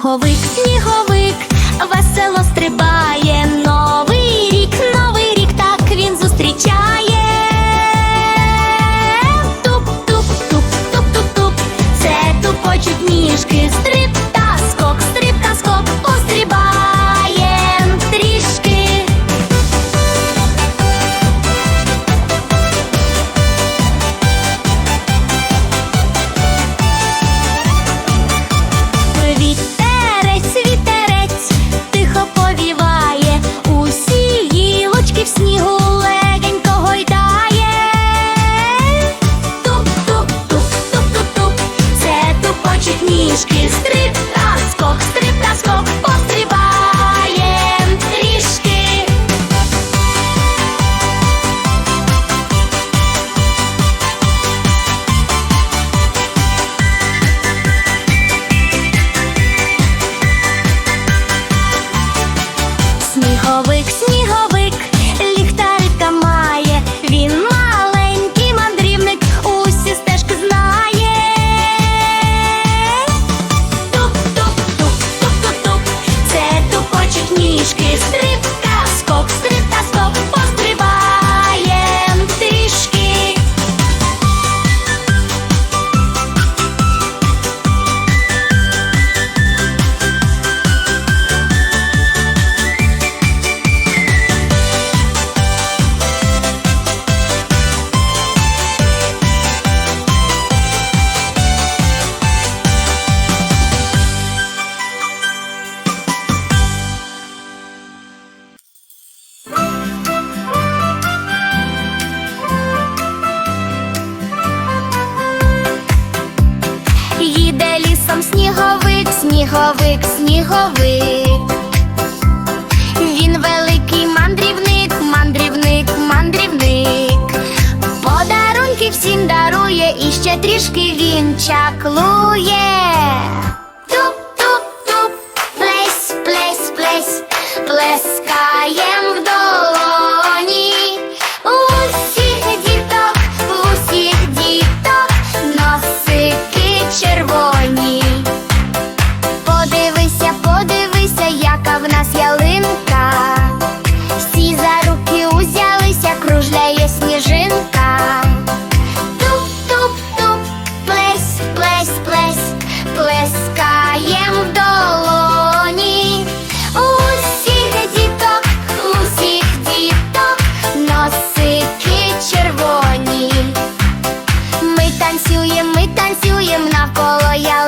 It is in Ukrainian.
Сніговик, сніговик, весело стрибає новий рік, новий рік, так він зустрічає. сніговик, сніговик, він великий мандрівник, мандрівник, мандрівник, подарунки всім дарує і ще трішки він чаклує. Туп-туп-туп, плесь, плесь, плесь, плескаєм вдома. Танцюємо, ми танцюєм навколо я.